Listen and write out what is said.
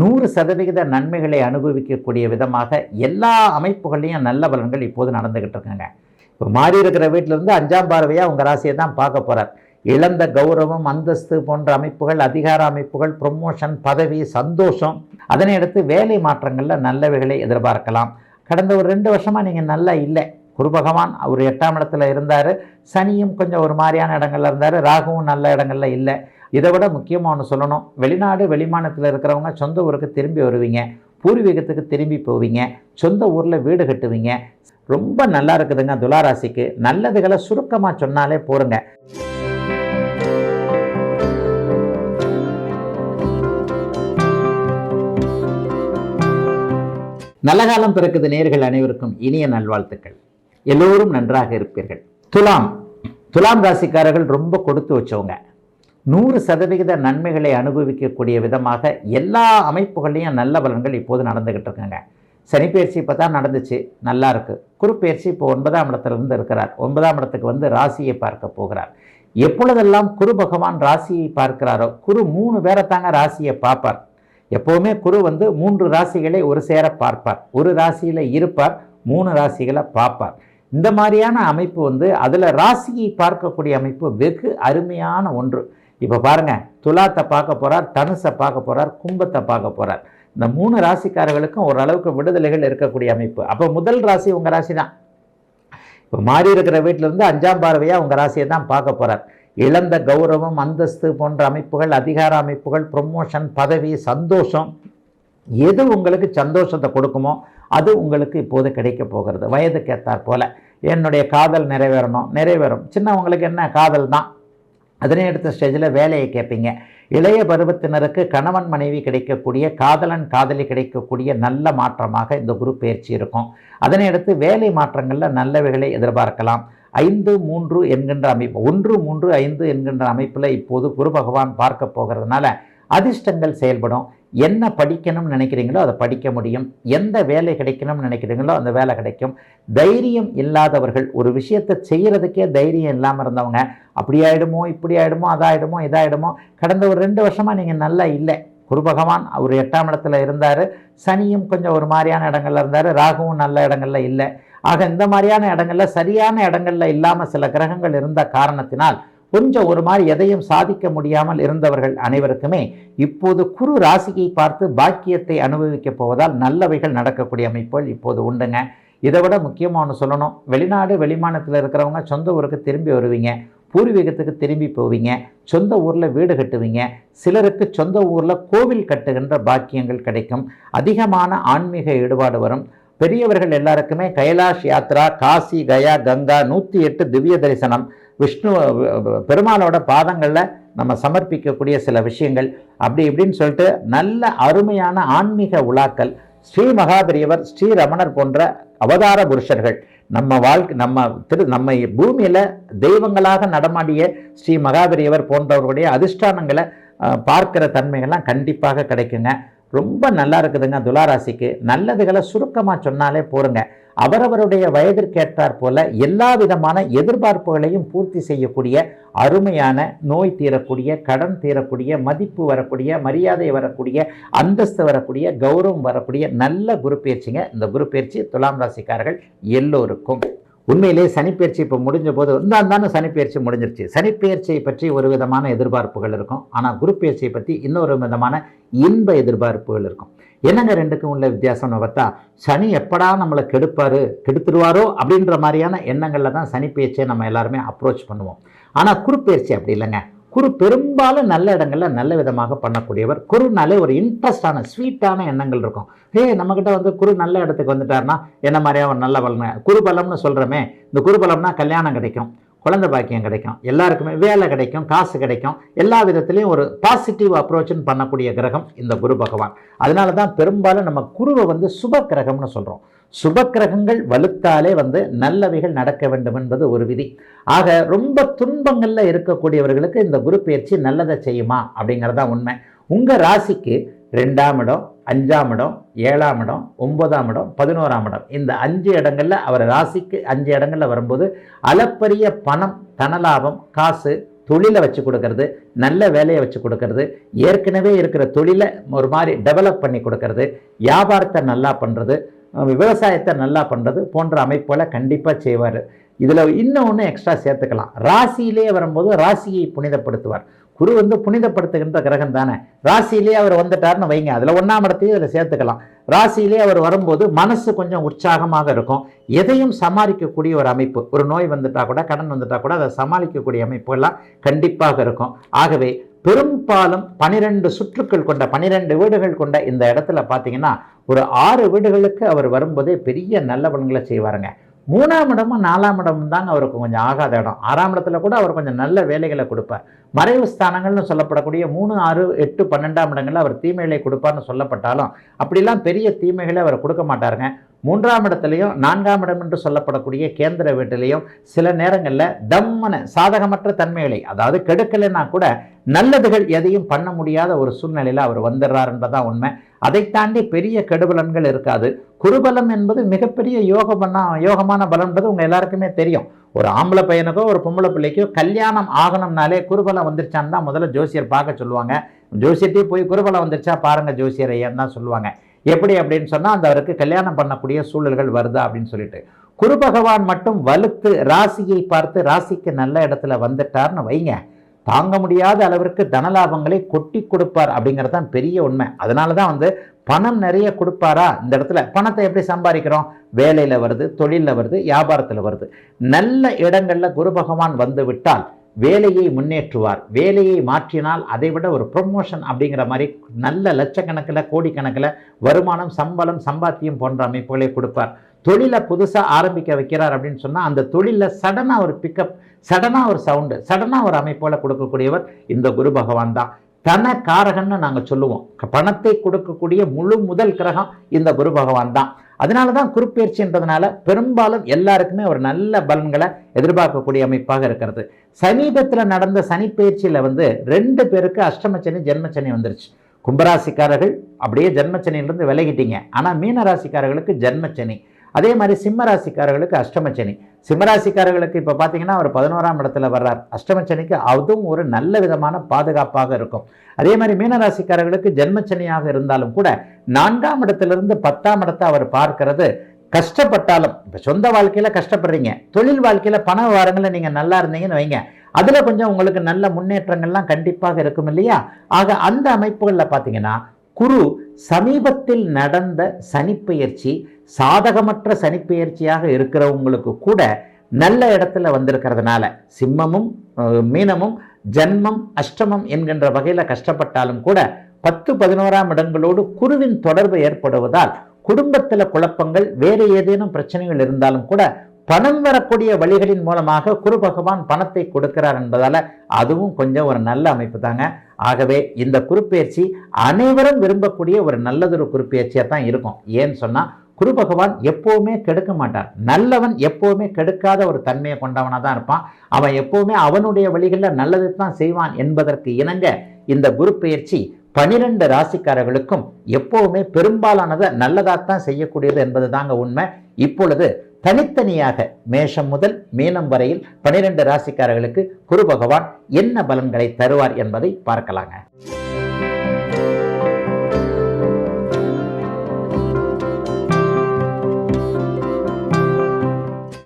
நூறு சதவிகித நன்மைகளை அனுபவிக்கக்கூடிய விதமாக எல்லா அமைப்புகள்லேயும் நல்ல பலன்கள் இப்போது நடந்துக்கிட்டு இருக்காங்க. இப்போ மாறி இருக்கிற வீட்டிலேருந்து அஞ்சாம் பார்வையாக உங்கள் ராசியை தான் பார்க்க போகிறார் இழந்த கௌரவம் அந்தஸ்து போன்ற அமைப்புகள் அதிகார அமைப்புகள் ப்ரொமோஷன் பதவி சந்தோஷம் அதனை அடுத்து வேலை மாற்றங்களில் நல்லவைகளை எதிர்பார்க்கலாம். கடந்த ஒரு ரெண்டு வருஷமாக நீங்கள் நல்லா இல்லை. குரு பகவான் அவர் எட்டாம் இடத்துல இருந்தார். சனியும் கொஞ்சம் ஒரு மாதிரியான இடங்கள்ல இருந்தார். ராகுவும் நல்ல இடங்கள்ல இல்லை. இதை விட முக்கியமாக ஒன்று சொல்லணும். வெளிநாடு வெளிமாநிலத்தில் இருக்கிறவங்க சொந்த ஊருக்கு திரும்பி வருவீங்க. பூர்வீகத்துக்கு திரும்பி போவீங்க. சொந்த ஊரில் வீடு கட்டுவீங்க. ரொம்ப நல்லா இருக்குதுங்க துளாராசிக்கு. நல்லதுகளை சுருக்கமாக சொன்னாலே போருங்க. நல்ல காலம் பிறக்குது நேர்கள் அனைவருக்கும் இனிய நல்வாழ்த்துக்கள். எல்லோரும் நன்றாக இருப்பீர்கள். துலாம். துலாம் ராசிக்காரர்கள் ரொம்ப கொடுத்து வச்சவங்க. நூறு சதவிகித நன்மைகளை அனுபவிக்கக்கூடிய விதமாக எல்லா அமைப்புகள்லேயும் நல்ல பலன்கள் இப்போது நடந்துக்கிட்டு இருக்குங்க. சனிப்பெயர்ச்சி இப்போ தான் நடந்துச்சு நல்லா இருக்குது குருப்பெயர்ச்சி இப்போ ஒன்பதாம் இடத்துலேருந்து இருக்கிறார். ஒன்பதாம் இடத்துக்கு வந்து ராசியை பார்க்க போகிறார். எப்பொழுதெல்லாம் குரு பகவான் ராசியை பார்க்கிறாரோ குரு மூணு பேரை தாங்க ராசியை பார்ப்பார். எப்போவுமே குரு வந்து மூன்று ராசிகளை ஒரு சேர பார்ப்பார். ஒரு ராசியில் இருப்பார் மூணு ராசிகளை பார்ப்பார். இந்த மாதிரியான அமைப்பு வந்து அதில் ராசியை பார்க்கக்கூடிய அமைப்பு வெகு அருமையான ஒன்று. இப்போ பாருங்க துலாத்தை பார்க்க போகிறார் தனுசை பார்க்க போகிறார் கும்பத்தை பார்க்க போகிறார் இந்த மூணு ராசிக்காரர்களுக்கும் ஓரளவுக்கு விடுதலைகள் இருக்கக்கூடிய அமைப்பு. அப்போ முதல் ராசி உங்கள் ராசி தான் இப்போ மாறி இருக்கிற வீட்டிலேருந்து அஞ்சாம் பார்வையாக உங்கள் ராசியை தான் பார்க்க போகிறார் இழந்த கௌரவம் அந்தஸ்து போன்ற அமைப்புகள் அதிகார அமைப்புகள் ப்ரொமோஷன் பதவி சந்தோஷம் எது உங்களுக்கு சந்தோஷத்தை கொடுக்குமோ அது உங்களுக்கு இப்போது கிடைக்க போகிறது. வயதுக்கு ஏற்றாற் போல என்னுடைய காதல் நிறைவேறணும் நிறைவேறும். சின்னவங்களுக்கு என்ன? காதல் தான் அதனை அடுத்த ஸ்டேஜில் வேலையை கேட்பீங்க. இளைய பருவத்தினருக்கு கணவன் மனைவி கிடைக்கக்கூடிய காதலன் காதலி கிடைக்கக்கூடிய நல்ல மாற்றமாக இந்த குரு பயிற்சி இருக்கும். அதனை அடுத்து வேலை மாற்றங்களில் நல்லவைகளை எதிர்பார்க்கலாம். ஐந்து மூன்று என்கின்ற அமைப்பு ஒன்று மூன்று ஐந்து என்கின்ற அமைப்பில் இப்போது குரு பகவான் பார்க்க போகிறதுனால அதிர்ஷ்டங்கள் செயல்படும். என்ன படிக்கணும்னு நினைக்கிறீங்களோ அதை படிக்க முடியும். எந்த வேலை கிடைக்கணும்னு நினைக்கிறீங்களோ அந்த வேலை கிடைக்கும். தைரியம் இல்லாதவர்கள் ஒரு விஷயத்தை செய்கிறதுக்கே தைரியம் இல்லாமல் இருந்தவங்க அப்படி ஆகிடுமோ இப்படி ஆயிடுமோ அதாயிடுமோ இதாயிடுமோ கடந்த ஒரு ரெண்டு வருஷமாக நீங்கள் நல்லா இல்லை. குரு பகவான் அவர் எட்டாம் இடத்துல இருந்தார். சனியும் கொஞ்சம் ஒரு மாதிரியான இடங்கள்ல இருந்தார். ராகுவும் நல்ல இடங்கள்ல இல்லை. ஆக இந்த மாதிரியான இடங்கள்ல சரியான இடங்கள்ல இல்லாமல் சில கிரகங்கள் இருந்த காரணத்தினால் கொஞ்சம் ஒரு மாதிரி எதையும் சாதிக்க முடியாமல் இருந்தவர்கள் அனைவருக்குமே இப்போது குரு ராசியை பார்த்து பாக்கியத்தை அனுபவிக்கப் போவதால் நல்லவைகள் நடக்கக்கூடிய அமைப்புகள் இப்போது உண்டுங்க. இதை விட முக்கியமாக ஒன்று சொல்லணும். வெளிநாடு வெளிமாநிலத்தில் இருக்கிறவங்க சொந்த ஊருக்கு திரும்பி வருவீங்க. பூர்வீகத்துக்கு திரும்பி போவீங்க. சொந்த ஊரில் வீடு கட்டுவீங்க. சிலருக்கு சொந்த ஊரில் கோவில் கட்டுகின்ற பாக்கியங்கள் கிடைக்கும். அதிகமான ஆன்மீக ஈடுபாடு வரும். பெரியவர்கள் எல்லாருக்குமே கைலாஷ் யாத்ரா காசி கயா கங்கா நூற்றி எட்டு திவ்ய தரிசனம் விஷ்ணு பெருமாளோட பாதங்களில் நம்ம சமர்ப்பிக்கக்கூடிய சில விஷயங்கள். அப்படி இப்படின்னு சொல்லிட்டு நல்ல அருமையான ஆன்மீக உலாக்கள். ஸ்ரீ மகாபெரியவர் ஸ்ரீ ரமணர் போன்ற அவதார புருஷர்கள். நம்ம வாழ்க்கை நம்ம திரு நம்ம பூமியில் தெய்வங்களாக நடமாடிய ஸ்ரீ மகாபெரியவர் போன்றவர்களுடைய அதிஷ்டானங்களை பார்க்கிற தன்மைகள்லாம் கண்டிப்பாக கிடைக்குங்க. ரொம்ப நல்லா இருக்குதுங்க துளாராசிக்கு. நல்லதுகளை சுருக்கமாக சொன்னாலே போருங்க. அவரவருடைய வயதிற்கேற்றார் போல எல்லா விதமான எதிர்பார்ப்புகளையும் பூர்த்தி செய்யக்கூடிய அருமையான நோய் தீரக்கூடிய கடன் தீரக்கூடிய மதிப்பு வரக்கூடிய மரியாதை வரக்கூடிய அந்தஸ்து வரக்கூடிய கௌரவம் வரக்கூடிய நல்ல குரு பயிற்சிங்க. இந்த குரு பயிற்சி துலாம் ராசிக்காரர்கள் எல்லோருக்கும். உண்மையிலே சனிப்பெயர்ச்சி இப்போ முடிஞ்ச போது இருந்தால் தானே சனிப்பெயர்ச்சி முடிஞ்சிருச்சு. சனிப்பெயர்ச்சியை பற்றி ஒரு விதமான எதிர்பார்ப்புகள் இருக்கும். ஆனால் குரு பயிற்சியை பற்றி இன்னொரு விதமான இன்ப எதிர்பார்ப்புகள் இருக்கும். என்னங்க ரெண்டுக்கும் உள்ள வித்தியாசம்னு பார்த்தா சனி எப்படா நம்மளை கெடுப்பார் கெடுத்துருவாரோ அப்படின்ற மாதிரியான எண்ணங்களில் தான் சனி நம்ம எல்லாருமே அப்ரோச் பண்ணுவோம். ஆனால் குரு அப்படி இல்லைங்க. குரு பெரும்பாலும் நல்ல இடங்களில் நல்ல விதமாக பண்ணக்கூடியவர். குருனாலே ஒரு இன்ட்ரெஸ்டான ஸ்வீட்டான எண்ணங்கள் இருக்கும். ஏ நம்மக்கிட்ட வந்து குரு நல்ல இடத்துக்கு வந்துட்டாருன்னா என்ன மாதிரியா ஒரு நல்ல பலன் குரு பலம்னு சொல்கிறோமே இந்த குரு பலம்னா கல்யாணம் கிடைக்கும். குழந்தை பாக்கியம் கிடைக்கும். எல்லாருக்குமே வேலை கிடைக்கும் காசு கிடைக்கும். எல்லா விதத்துலேயும் ஒரு பாசிட்டிவ் அப்ரோச்சுன்னு பண்ணக்கூடிய கிரகம் இந்த குரு பகவான். அதனால தான் பெரும்பாலும் நம்ம குருவை வந்து சுப கிரகம்னு சொல்கிறோம் சுப கிரகங்கள் வலுத்தாலே வந்து நல்லவைகள் நடக்க வேண்டும் என்பது ஒரு விதி. ஆக ரொம்ப துன்பங்களில் இருக்கக்கூடியவர்களுக்கு இந்த குரு பயிற்சி நல்லதை செய்யுமா அப்படிங்கிறது தான் உண்மை. உங்கள் ராசிக்கு ரெண்டாம் இடம் அஞ்சாம் இடம் ஏழாம் இடம் ஒன்பதாம் இடம் பதினோராம் இடம். இந்த அஞ்சு இடங்களில் அவர் ராசிக்கு அஞ்சு இடங்களில் வரும்போது அளப்பரிய பணம் தனலாபம் காசு தொழிலை வச்சு கொடுக்கறது நல்ல வேலையை வச்சு கொடுக்கறது ஏற்கனவே இருக்கிற தொழிலை ஒரு மாதிரி டெவலப் பண்ணி கொடுக்கறது வியாபாரத்தை நல்லா பண்ணுறது விவசாயத்தை நல்லா பண்ணுறது போன்ற அமைப்புகளை கண்டிப்பாக செய்வார். இதில் இன்னும் ஒன்று எக்ஸ்ட்ரா சேர்த்துக்கலாம். ராசியிலே வரும்போது ராசியை புனிதப்படுத்துவார். குரு வந்து புனிதப்படுத்துகின்ற கிரகம் தானே? ராசியிலேயே அவர் வந்துட்டார்னு வைங்க. அதில் ஒன்றாம் இடத்தையும் இதில் சேர்த்துக்கலாம். ராசியிலே அவர் வரும்போது மனசு கொஞ்சம் உற்சாகமாக இருக்கும். எதையும் சமாளிக்கக்கூடிய ஒரு அமைப்பு. ஒரு நோய் வந்துட்டா கூட கடன் வந்துட்டா கூட அதை சமாளிக்கக்கூடிய அமைப்புகள்லாம் கண்டிப்பாக இருக்கும். ஆகவே பெரும்பாலும் பனிரெண்டு சுற்றுக்கள் கொண்ட பனிரெண்டு வீடுகள் கொண்ட இந்த இடத்துல பார்த்தீங்கன்னா ஒரு ஆறு வீடுகளுக்கு அவர் வரும்போதே பெரிய நல்ல பலன்களை செய்வாருங்க. மூணாம் இடமும் நாலாம் இடமும் தாங்க அவருக்கு கொஞ்சம் ஆகாத இடம். ஆறாம் இடத்துல கூட அவர் கொஞ்சம் நல்ல வேலைகளை கொடுப்பார். மறைவு ஸ்தானங்கள்னு சொல்லப்படக்கூடிய மூணு ஆறு எட்டு பன்னெண்டாம் இடங்களில் அவர் தீமைகளை கொடுப்பார்னு சொல்லப்பட்டாலும் அப்படிலாம் பெரிய தீமைகளை அவர் கொடுக்க மாட்டாருங்க. மூன்றாம் இடத்துலையும் நான்காம் இடம் என்று சொல்லப்படக்கூடிய கேந்திர வீட்டிலையும் சில நேரங்களில் தம்மன சாதகமற்ற தன்மைகளை அதாவது கெடுக்கலைன்னா கூட நல்லதுகள் எதையும் பண்ண முடியாத ஒரு சூழ்நிலையில் அவர் வந்துடுறாருன்றதான் உண்மை. அதை தாண்டி பெரிய கெடுபலன்கள் இருக்காது. குருபலம் என்பது மிகப்பெரிய யோக பண்ணா யோகமான பலன்றது உங்கள் எல்லாருக்குமே தெரியும். ஒரு ஆம்பளை பையனுக்கோ ஒரு பொம்பளை பிள்ளைக்கோ கல்யாணம் ஆகணும்னாலே குருபலம் வந்துருச்சான்னு தான் முதல்ல ஜோசியர் பார்க்க சொல்லுவாங்க. ஜோசியர்கிட்டே போய் குருபலம் வந்துருச்சா பாருங்கள் ஜோசியர் ஐயன் தான் சொல்லுவாங்க. எப்படி அப்படின்னு சொன்னால் அந்த அவருக்கு கல்யாணம் பண்ணக்கூடிய சூழல்கள் வருதா அப்படின்னு சொல்லிட்டு. குரு பகவான் மட்டும் வலுத்து ராசியை பார்த்து ராசிக்கு நல்ல இடத்துல வந்துட்டார்னு வைங்க. தாங்க முடியாத அளவிற்கு தனலாபங்களை கொட்டி கொடுப்பார் அப்படிங்கிறது தான் பெரிய உண்மை. அதனால தான் வந்து பணம் நிறைய கொடுப்பாரா? இந்த இடத்துல பணத்தை எப்படி சம்பாதிக்கிறோம்? வேலையில் வருது தொழிலில் வருது வியாபாரத்தில் வருது. நல்ல இடங்களில் குரு பகவான் வந்து விட்டால் வேலையை முன்னேற்றுவார். வேலையை மாற்றினால் அதை விட ஒரு ப்ரொமோஷன் அப்படிங்கிற மாதிரி நல்ல லட்சக்கணக்கில் கோடிக்கணக்கில் வருமானம் சம்பளம் சம்பாத்தியம் போன்ற அமைப்புகளை கொடுப்பார். தொழிலை புதுசாக ஆரம்பிக்க வைக்கிறார் அப்படின்னு சொன்னால் அந்த தொழிலில் சடனாக ஒரு பிக்கப் சடனாக ஒரு சவுண்டு சடனாக ஒரு அமைப்போல் கொடுக்கக்கூடியவர் இந்த குரு பகவான் தான். தன காரகன்னு நாங்கள் சொல்லுவோம். பணத்தை கொடுக்கக்கூடிய முழு முதல் கிரகம் இந்த குரு பகவான் தான். அதனால தான் குருப்பெயர்ச்சின்றதுனால பெரும்பாலும் எல்லாருக்குமே ஒரு நல்ல பலன்களை எதிர்பார்க்கக்கூடிய அமைப்பாக இருக்கிறது. சமீபத்தில் நடந்த சனிப்பெயர்ச்சியில் வந்து ரெண்டு பேருக்கு அஷ்டமச்சனி ஜென்மச்சனி வந்துருச்சு. கும்பராசிக்காரர்கள் அப்படியே ஜென்மச்சனியிலிருந்து விலகிட்டீங்க. ஆனால் மீனராசிக்காரர்களுக்கு ஜென்மச்சனி அதே மாதிரி சிம்மராசிக்காரர்களுக்கு அஷ்டமச்சனி சிம்மராசிக்காரர்களுக்கு இப்போ பார்த்தீங்கன்னா அவர் பதினோராம் இடத்துல வர்றார். அஷ்டமச்சனிக்கு அதுவும் ஒரு நல்ல விதமான பாதுகாப்பாக இருக்கும். அதே மாதிரி மீனராசிக்காரர்களுக்கு ஜென்மச்சனியாக இருந்தாலும் கூட நான்காம் இடத்திலிருந்து பத்தாம் இடத்தை அவர் பார்க்கிறது கஷ்டப்பட்டாலும் இப்போ சொந்த வாழ்க்கையில் கஷ்டப்படுறீங்க. தொழில் வாழ்க்கையில் பண வாரங்களில் நீங்கள் நல்லா இருந்தீங்கன்னு வைங்க. அதில் கொஞ்சம் உங்களுக்கு நல்ல முன்னேற்றங்கள்லாம் கண்டிப்பாக இருக்கும் இல்லையா? ஆக அந்த அமைப்புகளில் பார்த்தீங்கன்னா குரு சமீபத்தில் நடந்த சனிப்பெயர்ச்சி சாதகமற்ற சனிப்பெயர்ச்சியாக இருக்கிறவங்களுக்கு கூட நல்ல இடத்துல வந்திருக்கிறதுனால சிம்மமும் மீனமும் ஜன்மம் அஷ்டமம் என்கின்ற வகையில் கஷ்டப்பட்டாலும் கூட பத்து பதினோராம் இடங்களோடு குருவின் தொடர்பு ஏற்படுவதால் குடும்பத்தில் குழப்பங்கள் வேறு ஏதேனும் பிரச்சனைகள் இருந்தாலும் கூட பணம் வரக்கூடிய வழிகளின் மூலமாக குரு பகவான் பணத்தை கொடுக்கிறார் என்பதால் அதுவும் கொஞ்சம் ஒரு நல்ல அமைப்பு தாங்க. ஆகவே இந்த குறுப்பெயர்ச்சி அனைவரும் விரும்பக்கூடிய ஒரு நல்லதொரு குறுப்பெயர்ச்சியாக தான் இருக்கும். ஏன்னு சொன்னால் குரு பகவான் எப்போவுமே கெடுக்க மாட்டார். நல்லவன் எப்போவுமே கெடுக்காத ஒரு தன்மையை கொண்டவனாக தான் இருப்பான். அவன் எப்போவுமே அவனுடைய வழிகளில் நல்லது தான் செய்வான் என்பதற்கு இணங்க இந்த குரு பெயர்ச்சி பனிரெண்டு ராசிக்காரர்களுக்கும் எப்போவுமே பெரும்பாலானதை நல்லதாகத்தான் செய்யக்கூடியது என்பது தாங்க உண்மை. இப்பொழுது தனித்தனியாக மேஷம் முதல் மீனம் வரையில் பனிரெண்டு ராசிக்காரர்களுக்கு குரு பகவான் என்ன பலன்களை தருவார் என்பதை பார்க்கலாங்க.